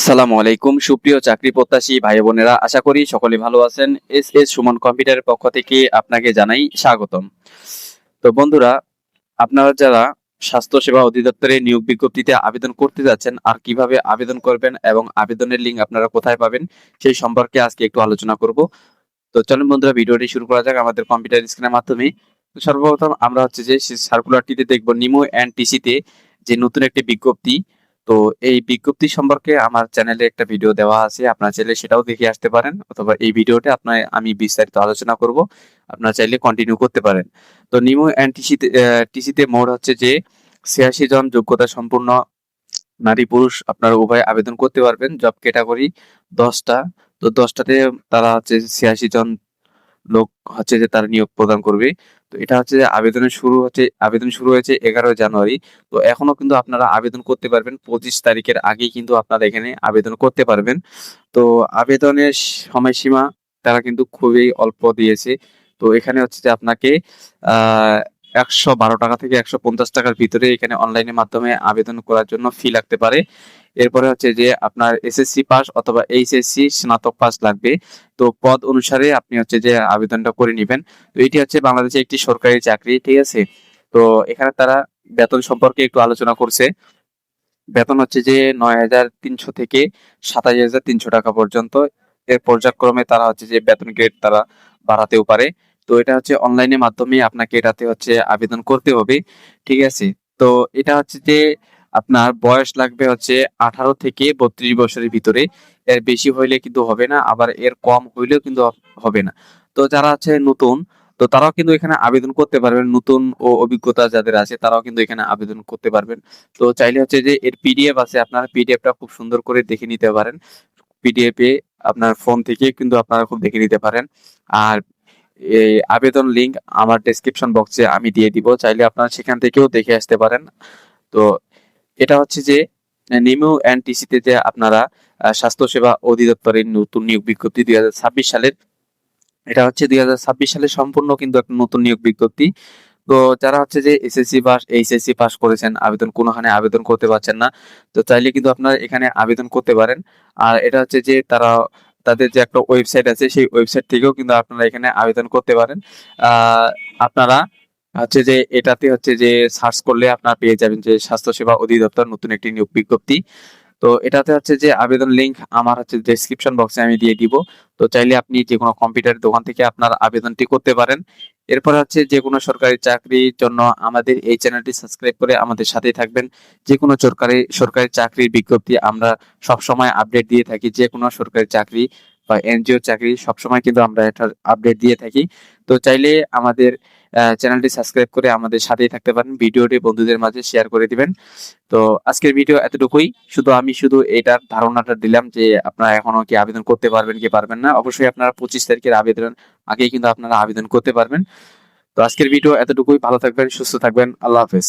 আসসালামু আলাইকুম। সুপ্রিয় চাকরি প্রত্যাশী ভাই বোনেরা আশা করি সকলে ভালো আছেন। এস এস সুমন কম্পিউটারের পক্ষ থেকে আপনাকে জানাই স্বাগতম। তো বন্ধুরা, আপনারা যারা স্বাস্থ্য সেবা অধিদপ্তরে নিয়োগ বিজ্ঞপ্তিতে আবেদন করতে যাচ্ছেন, আর কীভাবে আবেদন করবেন এবং আবেদনের লিঙ্ক আপনারা কোথায় পাবেন, সেই সম্পর্কে আজকে একটু আলোচনা করব। তো চলুন বন্ধুরা, ভিডিওটি শুরু করা যাক আমাদের কম্পিউটার স্ক্রিনের মাধ্যমে। সর্বপ্রথম আমরা হচ্ছে যে সার্কুলারটিতে দেখব নিমো অ্যান্ড টিসিতে যে নতুন একটি বিজ্ঞপ্তি। তো এই বিজ্ঞপ্তি সম্পর্কে আমার চ্যানেলে একটা ভিডিও দেওয়া আছে, আপনার চাইলে সেটাও দেখে আসতে পারেন অথবা এই ভিডিওতে আপনার, আমি বিস্তারিত আলোচনা করব, আপনার চাইলে কন্টিনিউ করতে পারেন। তো নিমো অ্যান্ড টিসিতে টিসিতে মোড হচ্ছে যে ছিয়াশি জন যোগ্যতা সম্পূর্ণ নারী পুরুষ আপনারা উভয় আবেদন করতে পারবেন জব ক্যাটাগরি দশটা। তো দশটাতে তারা হচ্ছে ছিয়াশি জন লোক হচ্ছে যে তার নিয়োগ প্রদান করবে। তো এটা হচ্ছে যে আবেদনের শুরু হচ্ছে, আবেদন শুরু হয়েছে এগারোই জানুয়ারি। তো এখনও কিন্তু আপনারা আবেদন করতে পারবেন। পঁচিশ তারিখের আগেই কিন্তু আপনারা এখানে আবেদন করতে পারবেন। তো আবেদনের সময়সীমা তারা কিন্তু খুবই অল্প দিয়েছে। তো এখানে হচ্ছে যে আপনাকে একশো বারো টাকা থেকে একশো পঞ্চাশ টাকার ভিতরে এখানে অনলাইনের মাধ্যমে আবেদন করার জন্য ফি লাগতে পারে। এরপরে হচ্ছে যে আপনার এসএসসি পাস অথবা এইচএসসি স্নাতক পাস লাগবে। তো পদ অনুসারে আপনি হচ্ছে যে আবেদনটা করে নেবেন। তো এটি হচ্ছে বাংলাদেশে একটি সরকারি চাকরি, ঠিক আছে? তো এখানে তারা বেতন সম্পর্কে একটু আলোচনা করছে। বেতন হচ্ছে যে নয় হাজার তিনশো থেকে সাতাশ হাজার তিনশো টাকা পর্যন্ত। এর পর্যায়ক্রমে তারা হচ্ছে যে বেতন গ্রেড তারা বাড়াতেও পারে। তো এটা হচ্ছে অনলাইনের মাধ্যমে আপনাকে এটাতে হচ্ছে আবেদন করতে হবে, ঠিক আছে? তো এটা হচ্ছে যে আপনার বয়স লাগবে হচ্ছে আঠারো থেকে বত্রিশ বছরের ভিতরে, এর বেশি হইলে কিন্তু হবে না, আবার এর কম হইলেও কিন্তু হবে না। তো যারা আছে নতুন, তো তারাও কিন্তু এখানে আবেদন করতে পারবেন, নতুন ও অভিজ্ঞতা যাদের আছে তারাও কিন্তু এখানে আবেদন করতে পারবেন। তো চাইলে হচ্ছে যে এর পিডিএফ আছে, আপনারা পিডিএফটা খুব সুন্দর করে দেখে নিতে পারেন। পিডিএফ এ আপনার ফোন থেকে কিন্তু আপনারা খুব দেখে নিতে পারেন। আর এই আবেদন লিংক আমার ডেসক্রিপশন বক্সে আমি দিয়ে দিব। চাইলে আপনারা সেখান থেকেও দেখে আসতে পারেন। তো এটা হচ্ছে যে, নিমু অ্যান্ড টিসিতে যে আপনারা স্বাস্থ্যসেবা অধিদপ্তরের নতুন নিয়োগ বিজ্ঞপ্তি দুই হাজার ছাব্বিশ সালের। এটা হচ্ছে দুই হাজার ছাব্বিশ সালে সম্পূর্ণ কিন্তু একটা নতুন নিয়োগ বিজ্ঞপ্তি। তো যারা হচ্ছে যে এসএসসি পাস এইচএসসি পাস করেছেন, আবেদন কোনোখানে আবেদন করতে পারছেন না, তো চাইলে কিন্তু আপনারা এখানে আবেদন করতে পারেন। আর এটা হচ্ছে যে তারা তাদের যে একটা ওয়েবসাইট আছে, সেই ওয়েবসাইট থেকেও কিন্তু আপনারা এখানে আবেদন করতে পারেন। আপনারা হচ্ছে যে এটাতে হচ্ছে যে সার্চ করলে আপনারা পেয়ে যাবেন যে স্বাস্থ্যসেবা অধিদপ্তর নতুন একটি নিয়োগ বিজ্ঞপ্তি। তো এটাতে হচ্ছে যে আবেদন লিংক আমার হচ্ছে ডেসক্রিপশন বক্সে আমি দিয়ে দিব। তো চাইলে আপনি যে কোনো কম্পিউটার দোকান থেকে আপনার আবেদনটি করতে পারেন। এরপর হচ্ছে যে কোনো সরকারি চাকরির জন্য আমাদের এই চ্যানেলটি সাবস্ক্রাইব করে আমাদের সাথেই থাকবেন। যে কোনো সরকারি সরকারি চাকরির বিজ্ঞপ্তি আমরা সব সময় আপডেট দিয়ে থাকি। যে কোনো সরকারি চাকরি বা এনজিও চাকরি সবসময় কিন্তু আমরা এটার আপডেট দিয়ে থাকি। তো চাইলে আমাদের চ্যানেলটি সাবস্ক্রাইব করে আমাদের সাথেই থাকতে পারেন, ভিডিওটি বন্ধুদের মাঝে শেয়ার করে দিবেন। তো আজকের ভিডিও এতটুকুই। শুধু আমি শুধু এটার ধারণাটা দিলাম যে আপনারা এখনও কি আবেদন করতে পারবেন কি পারবেন না। অবশ্যই আপনারা পঁচিশ তারিখের আবেদন আগেই কিন্তু আপনারা আবেদন করতে পারবেন। তো আজকের ভিডিও এতটুকুই। ভালো থাকবেন, সুস্থ থাকবেন। আল্লাহ হাফেজ।